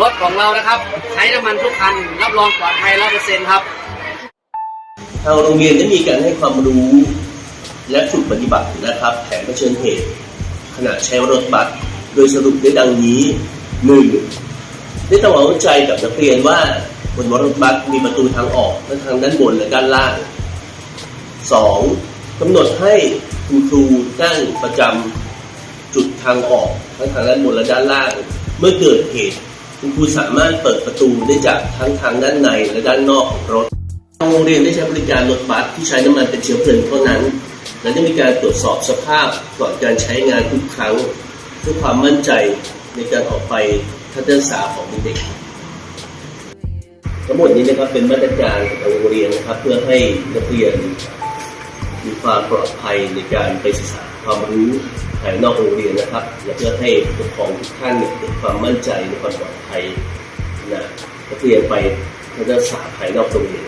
รถของเรานะครับ ใช้น้ำมันทุกคัน รับรองปลอดภัยร้อยเปอร์เซ็นต์ครับทางโรงเรียนได้มีการให้ความรู้และฝึกปฏิบัตินะครับ แผนเผชิญเหตุ ขณะใช้รถบัสโดยสรุปได้ดังนี้หนึ่งได้ทำความเข้าใจกับนักเรียนว่าบนรถบัสมีประตูทางออกทั้งทางด้านบนและด้านล่างสองกำหนดให้คุณครูตั้งประจำจุดทางออกทั้งทางด้านบนและด้านล่าง เมื่อเกิดเหตุ คุณครูสามารถเปิดประตูได้จากทั้งทางด้านในและด้านนอกของรถทางโรงเรียนได้ใช้บริการรถบัสที่ใช้น้ำมันเป็นเชื้อเพลิงเท่านั้น และได้มีการตรวจสอบสภาพก่อนการใช้งานทุกครั้ง เพื่อความมั่นใจในการออกไปทัศนศึกษาของเด็กทั้งหมดนี้นะครับเป็นมาตรการของโรงเรียนนะครับ เพื่อให้นักเรียนมีความปลอดภัยในการไปศึกษาความรู้ ภายนอกโรงเรียนนะครับเพื่อให้ผู้ปกครองทุกท่านเนี่ยเกิดความมั่นใจในความปลอดภัยนะนักเรียนไปทัศนศึกษาภายนอกโรงเรียน